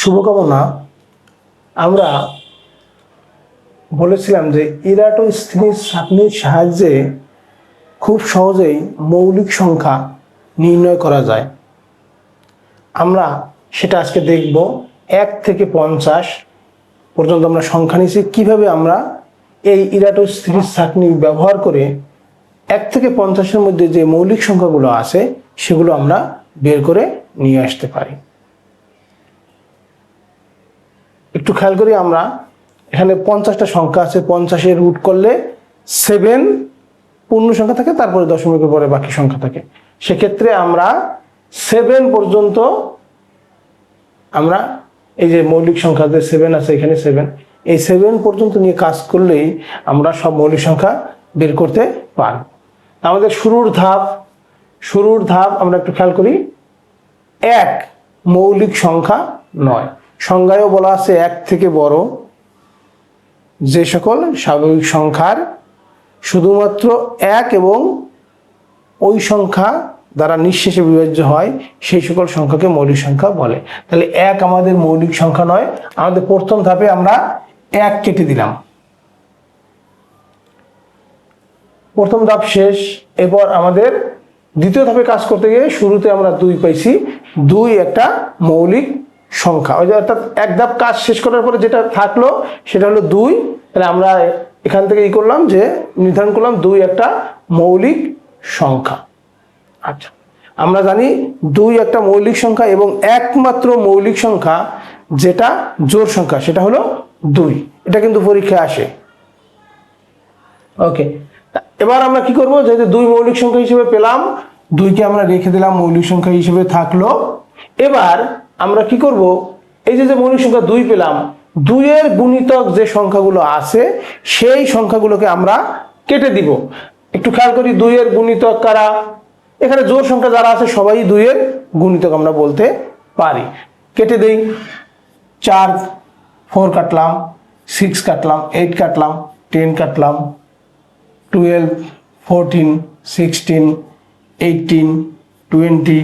শুভকামনা। আমরা বলেছিলাম যে ইরাটোস্থিনিস সাপনির সাহায্যে খুব সহজেই মৌলিক সংখ্যা নির্ণয় করা যায়। আমরা সেটা আজকে দেখব। এক থেকে পঞ্চাশ পর্যন্ত আমরা সংখ্যা নিয়েছি। কীভাবে আমরা এই ইরাটোস্থিনিস সাকনি ব্যবহার করে এক থেকে পঞ্চাশের মধ্যে যে মৌলিক সংখ্যাগুলো আছে, সেগুলো আমরা বের করে নিয়ে আসতে পারি। একটু খেয়াল করি আমরা। এখানে পঞ্চাশটা সংখ্যা আছে পঞ্চাশে রুট করলে সেভেন পূর্ণ সংখ্যা থাকে, তারপরে দশমিকের পরে বাকি সংখ্যা থাকে। সেক্ষেত্রে আমরা সেভেন পর্যন্ত আমরা এই যে মৌলিক সংখ্যা যে সেভেন আছে, এখানে সেভেন এই সেভেন পর্যন্ত নিয়ে কাজ করলেই আমরা সব মৌলিক সংখ্যা বের করতে পারব। আমাদের শুরুর ধাপ শুরুর ধাপ আমরা একটু খেয়াল করি। এক, মৌলিক সংখ্যা নয়। সংজ্ঞায়ও বলা আছে এক থেকে বড় যে সকল স্বাভাবিক সংখ্যার শুধুমাত্র এক এবং ওই সংখ্যা দ্বারা নিঃশেষে বিভাজ্য হয়, সেই সকল সংখ্যাকে মৌলিক সংখ্যা বলে। তাহলে এক আমাদের মৌলিক সংখ্যা নয়, আমাদের প্রথম ধাপে আমরা এক কেটে দিলাম। প্রথম ধাপ শেষ, এরপর আমাদের দ্বিতীয় ধাপে কাজ করতে গিয়ে শুরুতে আমরা দুই পাইছি, দুই একটা মৌলিক সংখ্যা। ওই যে অর্থাৎ এক ধাপ কাজ শেষ করার পরে যেটা থাকল, সেটা হলো দুই। তাহলে আমরা এখান থেকে ই করলাম যে, নির্ধারণ করলাম দুই একটা মৌলিক সংখ্যা। আচ্ছা আমরা জানি দুই একটা মৌলিক সংখ্যা এবং একমাত্র মৌলিক সংখ্যা যেটা জোর সংখ্যা, সেটা হলো দুই। এটা কিন্তু পরীক্ষায় আসে। ওকে, এবার আমরা কি করব? যেহেতু দুই মৌলিক সংখ্যা হিসেবে পেলাম, দুইকে আমরা রেখে দিলাম মৌলিক সংখ্যা হিসেবে থাকল। এবার আমরা কি করব? এই যে যে মৌলিক সংখ্যা দুই পেলাম, দুইয়ের গুণিতক যে সংখ্যাগুলো আছে, সেই সংখ্যাগুলোকে আমরা কেটে দিব। একটু খেয়াল করি, দুইয়ের গুণিতক কারা? এখানে জোর সংখ্যা যারা আছে, সবাই দুইয়ের গুণিতক আমরা বলতে পারি। কেটে দেই। চার, ফোর কাটলাম, সিক্স কাটলাম, এইট কাটলাম, টেন কাটলাম, twelve, fourteen, sixteen, eighteen, twenty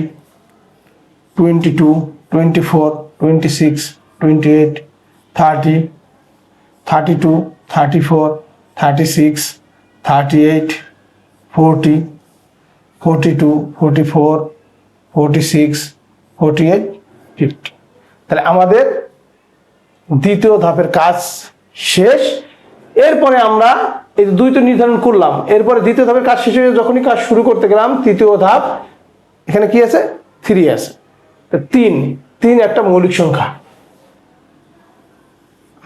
twenty two twenty four twenty six twenty eight thirty thirty two thirty four thirty six thirty eight two four six eight fifty তাহলে আমাদের দ্বিতীয় ধাপের কাজ শেষ। এরপরে আমরা এই দুই তো নির্ধারণ করলাম, এরপরে দ্বিতীয় ধাপের কাজ শেষ হয়ে যখনই কাজ শুরু করতে গেলাম, তৃতীয় ধাপ, এখানে কি আছে? থ্রি আছে। তিন তিন একটা মৌলিক সংখ্যা।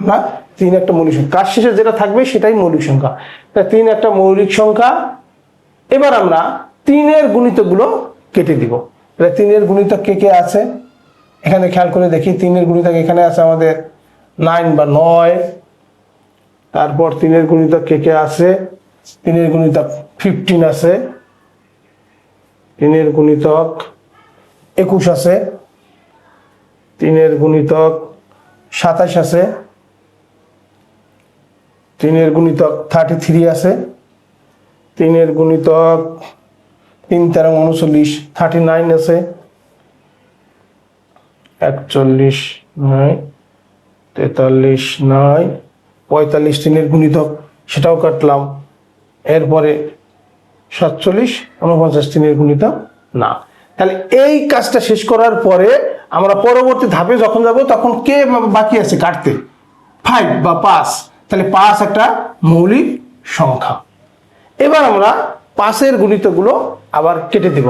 না, তিন একটা মৌলিক সংখ্যা। কাজ শেষে যেটা থাকবে সেটাই মৌলিক সংখ্যা। তা তিন একটা মৌলিক সংখ্যা, এবার আমরা তিনের গুণিতকগুলো কেটে দিব। তিনের গুণিতক কে কে আছে? এখানে খেয়াল করে দেখি, তিনের গুণিতক এখানে আছে আমাদের নাইন বা নয়। তারপর তিনের গুণিতক কে কে আছে? তিনের গুণিতক ফিফটিন আছে। তিনের গুণিতক একুশ আছে। তিনের গুণিতক সাতাশ আছে। তিনের গুণিতক থার্টি থ্রি আছে। তিনের গুণিতক তিন তেরো উনচল্লিশ থার্টি নাইন আছে। একচল্লিশ নয়, তেতাল্লিশ নয়, পঁয়তাল্লিশ তিনের গুণিতক, সেটাও কাটলাম। এরপরে সাতচল্লিশ, উনপঞ্চাশ তিনের গুণিতক না। তাহলে এই কাজটা শেষ করার পরে আমরা পরবর্তী ধাপে যখন যাব, তখন কে বাকি আছে কাটতে? ফাইভ বা পাঁচ। তাহলে পাঁচ একটা মৌলিক সংখ্যা। এবার আমরা পাঁচের গুণিতকগুলো আবার কেটে দিব।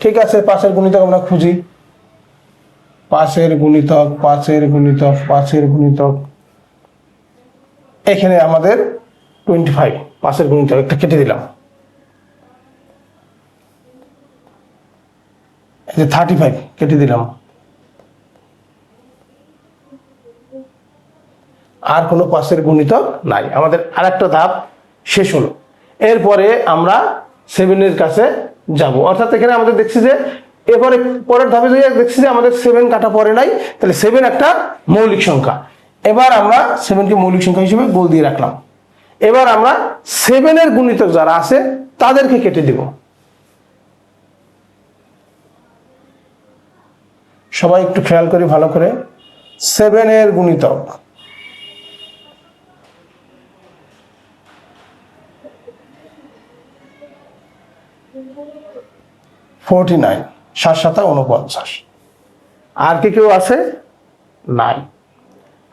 ঠিক আছে, পাঁচের গুণিতক আমরা খুঁজি। পাঁচের গুণিতক পাঁচের গুণিতক পাঁচের গুণিতক। এখানে আমাদের টোয়েন্টি ফাইভ পাঁচের গুণিতক একটা কেটে দিলাম। থার্টি ফাইভ কেটে দিলাম। আর কোনো পাশের গুণিতক নাই। আমাদের আরেকটা ধাপ শেষ হলো। এরপরে আমরা সেভেনের কাছে যাব। অর্থাৎ এখানে আমাদের দেখছি যে, এরপরে পরের ধাপে যে দেখছি যে আমাদের সেভেন কাটা পরে নাই, তাহলে সেভেন একটা মৌলিক সংখ্যা। এবার আমরা সেভেনকে মৌলিক সংখ্যা হিসেবে গোল দিয়ে রাখলাম। এবার আমরা সেভেনের গুণিতক যারা আছে, তাদেরকে কেটে দিব। সবাই একটু খেয়াল করি, ভালো করে। সেভেনের গুণিতক। ফোরটি নাইন সাত সাতা উনপঞ্চাশ আর কি কেউ আছে? নাই।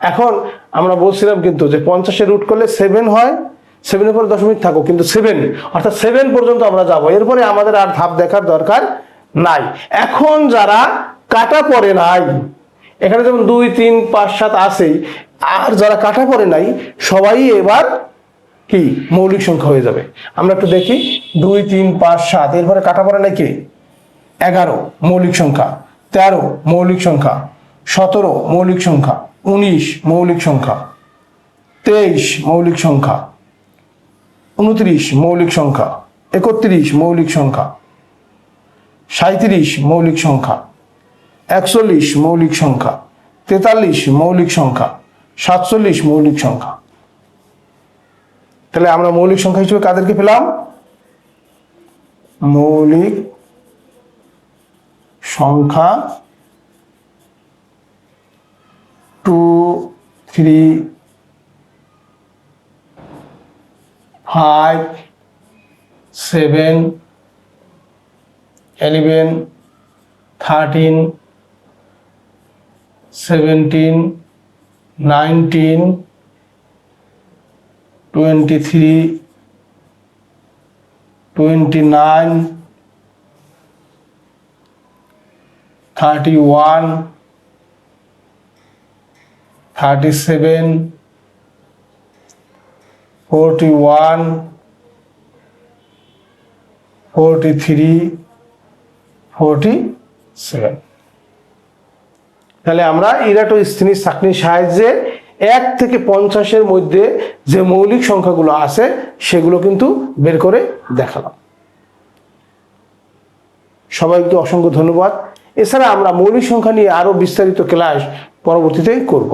এখন আমরা বলছিলাম কিন্তু যে পঞ্চাশে রুট করলে সেভেন হয় সেভেনের পরে দশমিক থাকো কিন্তু সেভেন অর্থাৎ সেভেন পর্যন্ত আমরা যাব। এরপরে আমাদের আর ধাপ দেখার দরকার নাই। এখন যারা কাটা পড়ে নাই, এখানে যেমন দুই, তিন, পাঁচ, সাত আছেই, আর যারা কাটা পড়ে নাই, সবাই এবার কি? মৌলিক সংখ্যা হয়ে যাবে। আমরা একটু দেখি, দুই, তিন, পাঁচ, সাত, এরপরে কাটা পড়ে নাই কে? এগারো মৌলিক সংখ্যা তেরো মৌলিক সংখ্যা সতেরো মৌলিক সংখ্যা উনিশ মৌলিক সংখ্যা তেইশ মৌলিক সংখ্যা উনত্রিশ মৌলিক সংখ্যা একত্রিশ মৌলিক সংখ্যা সাঁত্রিশ মৌলিক সংখ্যা একচল্লিশ মৌলিক সংখ্যা তেতাল্লিশ মৌলিক সংখ্যা সাতচল্লিশ মৌলিক সংখ্যা তাহলে আমরা মৌলিক সংখ্যা হিসেবে কাদেরকে পেলাম মৌলিক সংখ্যা two three five seven eleven thirteen seventeen nineteen twenty three twenty nine thirty one, thirty seven, forty one, forty three, forty seven. তাহলে আমরা ইরাটো স্থানীয় চাকনির সাহায্যে এক থেকে পঞ্চাশের মধ্যে যে মৌলিক সংখ্যাগুলো আছে, সেগুলো কিন্তু বের করে দেখালাম। সবাইকে অসংখ্য ধন্যবাদ। এছাড়া আমরা মৌলিক সংখ্যা নিয়ে আরও বিস্তারিত ক্লাস পরবর্তীতে করব।